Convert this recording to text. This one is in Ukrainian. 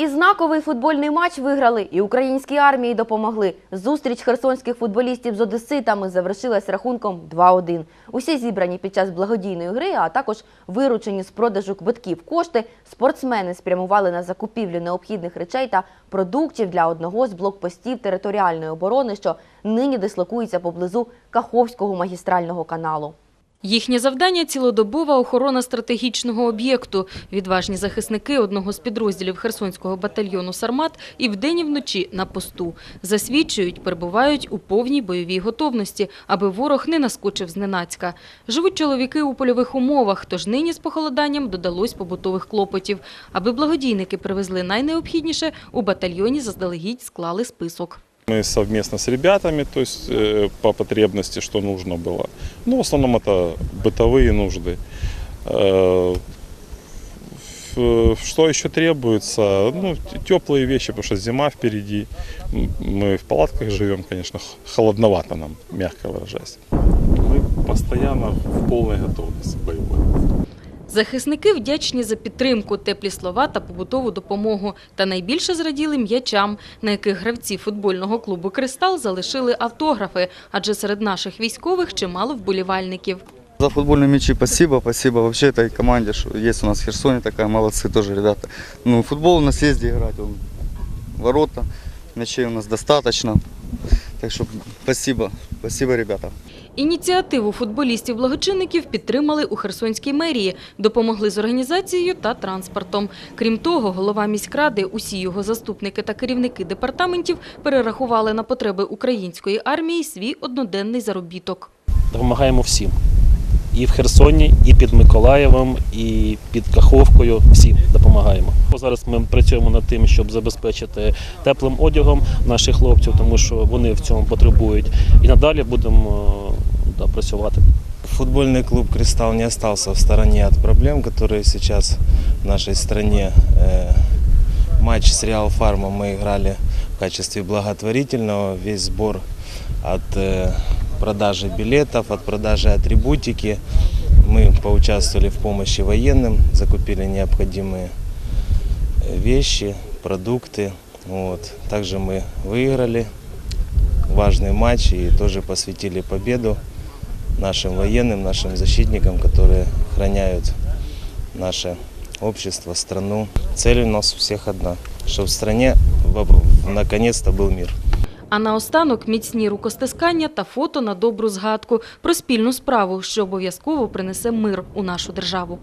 І знаковий футбольний матч виграли, і українській армії допомогли. Зустріч херсонських футболістів з одеситами завершилась рахунком 2-1. Усі зібрані під час благодійної гри, а також виручені з продажу квитків кошти, спортсмени спрямували на закупівлю необхідних речей та продуктів для одного з блокпостів територіальної оборони, що нині дислокується поблизу Каховського магістрального каналу. Їхнє завдання – цілодобова охорона стратегічного об'єкту. Відважні захисники одного з підрозділів Херсонського батальйону «Сармат» і вдень, і вночі на посту. Засвідчують, перебувають у повній бойовій готовності, аби ворог не наскочив зненацька. Живуть чоловіки у польових умовах, тож нині з похолоданням додалось побутових клопотів. Аби благодійники привезли найнеобхідніше, у батальйоні заздалегідь склали список. Мы совместно с ребятами, то есть э, по потребности, что нужно было. Ну, в основном это бытовые нужды. Э, ф- Что еще требуется? Ну, т- теплые вещи, потому что зима впереди. М, Мы в палатках живем, конечно, х- холодновато нам, мягко выражаясь. Мы постоянно в полной готовности боевой. Захисники вдячні за підтримку, теплі слова та побутову допомогу. Та найбільше зраділи м'ячам, на яких гравці футбольного клубу «Кристал» залишили автографи, адже серед наших військових чимало вболівальників. За футбольные мячи спасибо, спасибо вообще этой команде, что есть у нас в Херсоне такая, молодцы тоже ребята. Ну, футбол у нас есть где играть, он, ворота, мячей у нас достаточно. Так що спасибо, спасибо, ребята. Ініціативу футболістів-благочинників підтримали у Херсонській мерії, допомогли з організацією та транспортом. Крім того, голова міськради, усі його заступники та керівники департаментів перерахували на потреби української армії свій одноденний заробіток. допомагаємо всім І в Херсоні, і під Миколаєвом, і під Каховкою. Всім допомагаємо. Зараз ми працюємо над тим, щоб забезпечити теплим одягом наших хлопців, тому що вони в цьому потребують. І надалі будемо е, да, працювати. Футбольный клуб «Кристалл» не остался в стороне от проблем, которые сейчас в нашей стране. Э, Матч с Реал Фармом мы играли в качестве благотворительного. Весь сбор от э, Продажи билетов, от продажи атрибутики. Мы поучаствовали в помощи военным, закупили необходимые э, вещи, продукты. Вот. Также мы выиграли важный матч и тоже посвятили победу нашим военным, нашим защитникам, которые охраняют наше общество, страну. Цель у нас у всех одна, чтобы в стране наконец-то был мир. А наостанок міцні рукостискання та фото на добру згадку про спільну справу, що обов'язково принесе мир у нашу державу.